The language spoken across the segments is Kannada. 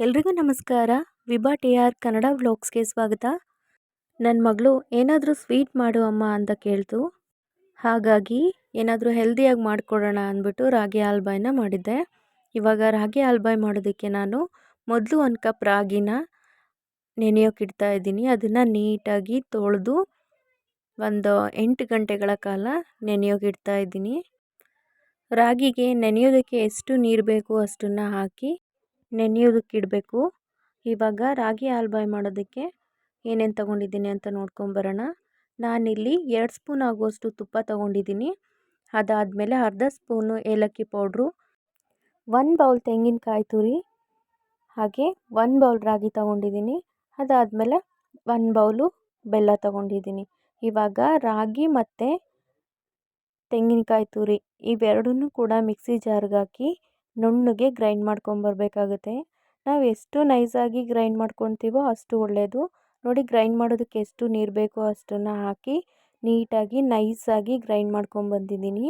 ಎಲ್ರಿಗೂ ನಮಸ್ಕಾರ. ವಿಭಾ ಟಿ ಆರ್ ಕನ್ನಡ ವ್ಲಾಗ್ಸ್ಗೆ ಸ್ವಾಗತ. ನನ್ನ ಮಗಳು ಏನಾದರೂ ಸ್ವೀಟ್ ಮಾಡು ಅಮ್ಮ ಅಂತ ಕೇಳ್ತು. ಹಾಗಾಗಿ ಏನಾದರೂ ಹೆಲ್ದಿಯಾಗಿ ಮಾಡಿಕೊಡೋಣ ಅಂದ್ಬಿಟ್ಟು ರಾಗಿ ಹಾಲ್ಬಾಯ್ನ ಮಾಡಿದ್ದೆ. ಇವಾಗ ರಾಗಿ ಹಾಲ್ಬಾಯ್ ಮಾಡೋದಕ್ಕೆ ನಾನು ಮೊದಲು ಒಂದು ಕಪ್ ರಾಗಿನ ನೆನೆಯೋಕೆ ಇಡ್ತಾ ಇದ್ದೀನಿ. ಅದನ್ನು ನೀಟಾಗಿ ತೊಳೆದು ಒಂದು ಎಂಟು ಗಂಟೆಗಳ ಕಾಲ ನೆನೆಯೋಕೆ ಇಡ್ತಾ ಇದ್ದೀನಿ. ರಾಗಿಗೆ ನೆನೆಯೋದಕ್ಕೆ ಎಷ್ಟು ನೀರು ಬೇಕು ಅಷ್ಟನ್ನು ಹಾಕಿ ನೆನೆಯೋದಕ್ಕೆ ಇಡಬೇಕು. ಇವಾಗ ರಾಗಿ ಹಾಲ್ಬಾಯ್ ಮಾಡೋದಕ್ಕೆ ಏನೇನು ತೊಗೊಂಡಿದ್ದೀನಿ ಅಂತ ನೋಡ್ಕೊಂಬರೋಣ ನಾನಿಲ್ಲಿ ಎರಡು ಸ್ಪೂನ್ ಆಗುವಷ್ಟು ತುಪ್ಪ ತೊಗೊಂಡಿದ್ದೀನಿ. ಅದಾದಮೇಲೆ ಅರ್ಧ ಸ್ಪೂನು ಏಲಕ್ಕಿ ಪೌಡ್ರು, ಒಂದು ಬೌಲ್ ತೆಂಗಿನಕಾಯಿ ತುರಿ, ಹಾಗೆ ಒಂದು ಬೌಲ್ ರಾಗಿ ತೊಗೊಂಡಿದ್ದೀನಿ. ಅದಾದಮೇಲೆ ಒಂದು ಬೌಲು ಬೆಲ್ಲ ತೊಗೊಂಡಿದ್ದೀನಿ. ಇವಾಗ ರಾಗಿ ಮತ್ತು ತೆಂಗಿನಕಾಯಿ ತುರಿ, ಇವೆರಡನ್ನೂ ಕೂಡ ಮಿಕ್ಸಿ ಜಾರ್ಗೆ ಹಾಕಿ ನುಣ್ಣಗೆ ಗ್ರೈಂಡ್ ಮಾಡ್ಕೊಂಬರ್ಬೇಕಾಗುತ್ತೆ ನಾವು ಎಷ್ಟು ನೈಸಾಗಿ ಗ್ರೈಂಡ್ ಮಾಡ್ಕೊತೀವೋ ಅಷ್ಟು ಒಳ್ಳೆಯದು ನೋಡಿ ಗ್ರೈಂಡ್ ಮಾಡೋದಕ್ಕೆ ಎಷ್ಟು ನೀರು ಬೇಕೋ ಅಷ್ಟನ್ನು ಹಾಕಿ ನೀಟಾಗಿ ನೈಸಾಗಿ ಗ್ರೈಂಡ್ ಮಾಡ್ಕೊಂಬಂದಿದ್ದೀನಿ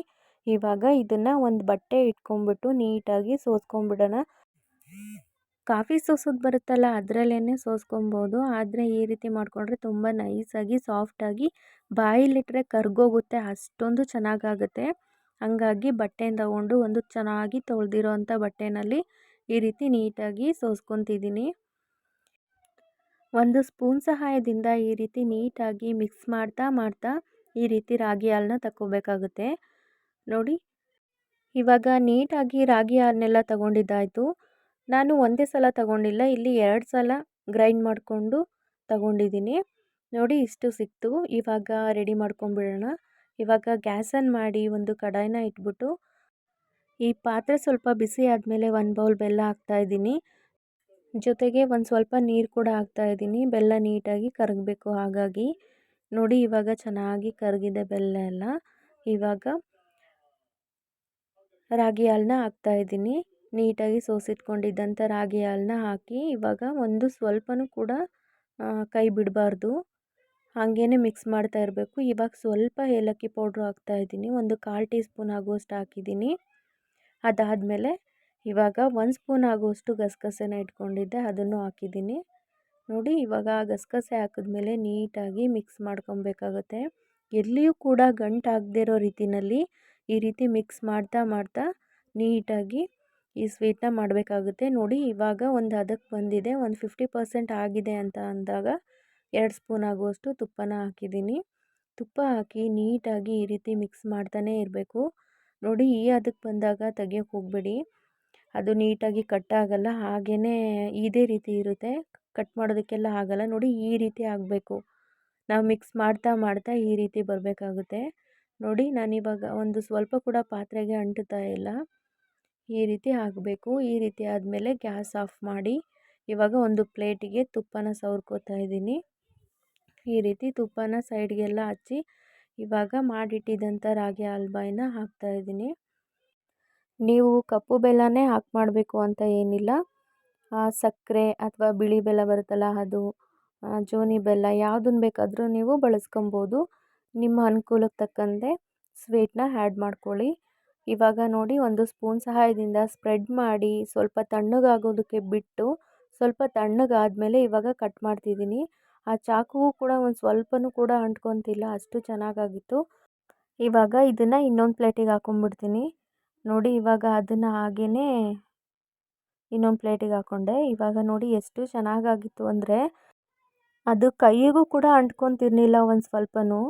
ಇವಾಗ ಇದನ್ನು ಒಂದು ಬಟ್ಟೆ ಇಟ್ಕೊಂಬಿಟ್ಟು ನೀಟಾಗಿ ಸೋಸ್ಕೊಂಬಿಡೋಣ ಕಾಫಿ ಸೋಸೋದು ಬರುತ್ತಲ್ಲ ಅದರಲ್ಲೇ ಸೋಸ್ಕೊಬೋದು. ಆದರೆ ಈ ರೀತಿ ಮಾಡಿಕೊಂಡ್ರೆ ತುಂಬ ನೈಸಾಗಿ ಸಾಫ್ಟಾಗಿ ಬಾಯಿಲಿಟ್ಟರೆ ಕರ್ಗೋಗುತ್ತೆ, ಅಷ್ಟೊಂದು ಚೆನ್ನಾಗಾಗುತ್ತೆ. ಹಂಗಾಗಿ ಬಟ್ಟೆನ ತಗೊಂಡು ಒಂದು ಚೆನ್ನಾಗಿ ತೊಳೆದಿರೋ ಅಂಥ ಬಟ್ಟೆನಲ್ಲಿ ಈ ರೀತಿ ನೀಟಾಗಿ ಸೋಸ್ಕೊತಿದ್ದೀನಿ. ಒಂದು ಸ್ಪೂನ್ ಸಹಾಯದಿಂದ ಈ ರೀತಿ ನೀಟಾಗಿ ಮಿಕ್ಸ್ ಮಾಡ್ತಾ ಮಾಡ್ತಾ ಈ ರೀತಿ ರಾಗಿ ಹಾಲನ್ನ ತಗೋಬೇಕಾಗುತ್ತೆ ನೋಡಿ, ಇವಾಗ ನೀಟಾಗಿ ರಾಗಿ ಹಾಲನ್ನೆಲ್ಲ ತಗೊಂಡಿದ್ದಾಯಿತು. ನಾನು ಒಂದೇ ಸಲ ತಗೊಂಡಿಲ್ಲ, ಇಲ್ಲಿ ಎರಡು ಸಲ ಗ್ರೈಂಡ್ ಮಾಡಿಕೊಂಡು ತಗೊಂಡಿದ್ದೀನಿ. ನೋಡಿ, ಇಷ್ಟು ಸಿಕ್ತು. ಇವಾಗ ರೆಡಿ ಮಾಡ್ಕೊಂಬಿಡೋಣ. ಇವಾಗ ಗ್ಯಾಸನ್ನು ಮಾಡಿ ಒಂದು ಕಡಾಯಿನ ಇಟ್ಬಿಟ್ಟು, ಈ ಪಾತ್ರೆ ಸ್ವಲ್ಪ ಬಿಸಿ ಆದಮೇಲೆ ಒಂದು ಬೌಲ್ ಬೆಲ್ಲ ಹಾಕ್ತಾಯಿದ್ದೀನಿ ಜೊತೆಗೆ ಒಂದು ಸ್ವಲ್ಪ ನೀರು ಕೂಡ ಹಾಕ್ತಾಯಿದ್ದೀನಿ ಬೆಲ್ಲ ನೀಟಾಗಿ ಕರಗಬೇಕು ಹಾಗಾಗಿ. ನೋಡಿ ಇವಾಗ ಚೆನ್ನಾಗಿ ಕರಗಿದೆ ಬೆಲ್ಲ ಎಲ್ಲ. ಇವಾಗ ರಾಗಿ ಹಾಲನ್ನ ಹಾಕ್ತಾಯಿದ್ದೀನಿ ನೀಟಾಗಿ ಸೋಸಿಟ್ಕೊಂಡಿದ್ದಂಥ ರಾಗಿ ಹಾಲನ್ನ ಹಾಕಿ ಇವಾಗ ಒಂದು ಸ್ವಲ್ಪನೂ ಕೂಡ ಕೈ ಬಿಡಬಾರ್ದು. ಹಾಗೇ ಮಿಕ್ಸ್ ಮಾಡ್ತಾ ಇರಬೇಕು. ಇವಾಗ ಸ್ವಲ್ಪ ಏಲಕ್ಕಿ ಪೌಡ್ರು ಹಾಕ್ತಾಯಿದ್ದೀನಿ ಒಂದು ಕಾಲು ಟೀ ಸ್ಪೂನ್ ಆಗುವಷ್ಟು ಹಾಕಿದ್ದೀನಿ. ಅದಾದಮೇಲೆ ಇವಾಗ ಒಂದು ಸ್ಪೂನ್ ಆಗುವಷ್ಟು ಗಸಗಸೆನ ಇಟ್ಕೊಂಡಿದ್ದೆ. ಅದನ್ನು ಹಾಕಿದ್ದೀನಿ. ನೋಡಿ, ಇವಾಗ ಗಸಗಸೆ ಹಾಕಿದ್ಮೇಲೆ ನೀಟಾಗಿ ಮಿಕ್ಸ್ ಮಾಡ್ಕೊಬೇಕಾಗತ್ತೆ. ಎಲ್ಲಿಯೂ ಕೂಡ ಗಂಟು ಇರೋ ರೀತಿಯಲ್ಲಿ ಈ ರೀತಿ ಮಿಕ್ಸ್ ಮಾಡ್ತಾ ಮಾಡ್ತಾ ನೀಟಾಗಿ ಈ ಸ್ವೀಟ್ನ ಮಾಡಬೇಕಾಗುತ್ತೆ. ನೋಡಿ, ಇವಾಗ ಒಂದು ಹದಕ್ಕೆ ಬಂದಿದೆ. ಒಂದು ಫಿಫ್ಟಿ ಪರ್ಸೆಂಟ್ ಆಗಿದೆ ಅಂತ ಅಂದಾಗ ಎರಡು ಸ್ಪೂನ್ ಆಗುವಷ್ಟು ತುಪ್ಪನ ಹಾಕಿದ್ದೀನಿ. ತುಪ್ಪ ಹಾಕಿ ನೀಟಾಗಿ ಈ ರೀತಿ ಮಿಕ್ಸ್ ಮಾಡ್ತಾನೇ ಇರಬೇಕು. ನೋಡಿ ಈ ಅದಕ್ಕೆ ಬಂದಾಗ ತೆಗಿಯೋಕೆ ಹೋಗಬೇಡಿ. ಅದು ನೀಟಾಗಿ ಕಟ್ ಆಗಲ್ಲ ಹಾಗೇ ಇದೇ ರೀತಿ ಇರುತ್ತೆ. ಕಟ್ ಮಾಡೋದಕ್ಕೆಲ್ಲ ಆಗಲ್ಲ, ನೋಡಿ ಈ ರೀತಿ ಆಗಬೇಕು. ನಾವು ಮಿಕ್ಸ್ ಮಾಡ್ತಾ ಮಾಡ್ತಾ ಈ ರೀತಿ ಬರಬೇಕಾಗುತ್ತೆ. ನೋಡಿ, ನಾನಿವಾಗ ಒಂದು ಸ್ವಲ್ಪ ಕೂಡ ಪಾತ್ರೆಗೆ ಅಂಟುತ್ತಾ ಇಲ್ಲ. ಈ ರೀತಿ ಆಗಬೇಕು. ಈ ರೀತಿ ಆದಮೇಲೆ ಗ್ಯಾಸ್ ಆಫ್ ಮಾಡಿ ಇವಾಗ ಒಂದು ಪ್ಲೇಟಿಗೆ ತುಪ್ಪನ ಸವರ್ಕೋತಾ ಇದ್ದೀನಿ. ಈ ರೀತಿ ತುಪ್ಪನ ಸೈಡ್ಗೆಲ್ಲ ಹಚ್ಚಿ ಇವಾಗ ಮಾಡಿಟ್ಟಿದ್ದಂಥ ರಾಗಿ ಹಾಲ್ಬಾಯ್ನ ಹಾಕ್ತಾಯಿದ್ದೀನಿ ನೀವು ಕಪ್ಪು ಬೆಲ್ಲನೇ ಹಾಕಿ ಮಾಡಬೇಕು ಅಂತ ಏನಿಲ್ಲ. ಸಕ್ಕರೆ ಅಥವಾ ಬಿಳಿ ಬೆಲ್ಲ ಬರುತ್ತಲ್ಲ ಅದು ಜೋನಿ ಬೆಲ್ಲ ಯಾವುದನ್ನು ಬೇಕಾದರೂ ನೀವು ಬಳಸ್ಕೊಬೋದು. ನಿಮ್ಮ ಅನುಕೂಲಕ್ಕೆ ತಕ್ಕಂತೆ ಸ್ವೀಟ್ನ ಆ್ಯಡ್ ಮಾಡ್ಕೊಳ್ಳಿ. ಇವಾಗ ನೋಡಿ ಒಂದು ಸ್ಪೂನ್ ಸಹಾಯದಿಂದ ಸ್ಪ್ರೆಡ್ ಮಾಡಿ ಸ್ವಲ್ಪ ತಣ್ಣಗಾಗೋದಕ್ಕೆ ಬಿಟ್ಟು ಸ್ವಲ್ಪ ತಣ್ಣಗಾದಮೇಲೆ ಇವಾಗ ಕಟ್ ಮಾಡ್ತಿದ್ದೀನಿ. ಆ ಚಾಕುವು ಕೂಡ ಒಂದು ಸ್ವಲ್ಪನೂ ಕೂಡ ಅಂಟ್ಕೊತಿಲ್ಲ, ಅಷ್ಟು ಚೆನ್ನಾಗಾಗಿತ್ತು. ಇವಾಗ ಇದನ್ನು ಇನ್ನೊಂದು ಪ್ಲೇಟಿಗೆ ಹಾಕೊಂಡ್ಬಿಡ್ತೀನಿ ನೋಡಿ ಇವಾಗ ಅದನ್ನು ಹಾಗೆಯೇ ಇನ್ನೊಂದು ಪ್ಲೇಟಿಗೆ ಹಾಕ್ಕೊಂಡೆ ಇವಾಗ ನೋಡಿ ಎಷ್ಟು ಚೆನ್ನಾಗಾಗಿತ್ತು ಅಂದರೆ ಅದು ಕೈಗೂ ಕೂಡ ಅಂಟ್ಕೊತಿರ್ಲಿಲ್ಲ ಒಂದು ಸ್ವಲ್ಪನೂ.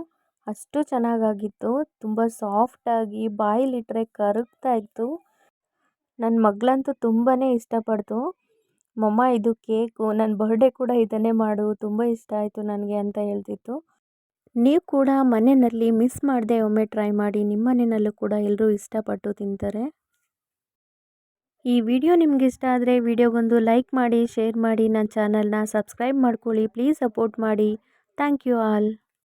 ಅಷ್ಟು ಚೆನ್ನಾಗಾಗಿತ್ತು. ತುಂಬ ಸಾಫ್ಟಾಗಿ ಬಾಯಲ್ಲಿಟ್ಟರೆ ಕರಗ್ತಾ ಇತ್ತು. ನನ್ನ ಮಗಳಂತೂ ತುಂಬಾ ಇಷ್ಟಪಡ್ತು. ಮಮ್ಮ ಇದು ಕೇಕು ನನ್ನ ಬರ್ಡೇ ಕೂಡ ಇದನ್ನೇ ಮಾಡು, ತುಂಬ ಇಷ್ಟ ಆಯಿತು ನನಗೆ ಅಂತ ಹೇಳ್ತಿತ್ತು. ನೀವು ಕೂಡ ಮನೆಯಲ್ಲಿ ಮಿಸ್ ಮಾಡದೆ ಒಮ್ಮೆ ಟ್ರೈ ಮಾಡಿ ನಿಮ್ಮ ಮನೆಯಲ್ಲೂ ಕೂಡ ಎಲ್ಲರೂ ಇಷ್ಟಪಟ್ಟು ತಿಂತಾರೆ. ಈ ವಿಡಿಯೋ ನಿಮ್ಗೆ ಇಷ್ಟ ಆದರೆ ವಿಡಿಯೋಗೊಂದು ಲೈಕ್ ಮಾಡಿ ಶೇರ್ ಮಾಡಿ ನನ್ನ ಚಾನಲ್ನ ಸಬ್ಸ್ಕ್ರೈಬ್ ಮಾಡ್ಕೊಳ್ಳಿ ಪ್ಲೀಸ್ ಸಪೋರ್ಟ್ ಮಾಡಿ. Thank you all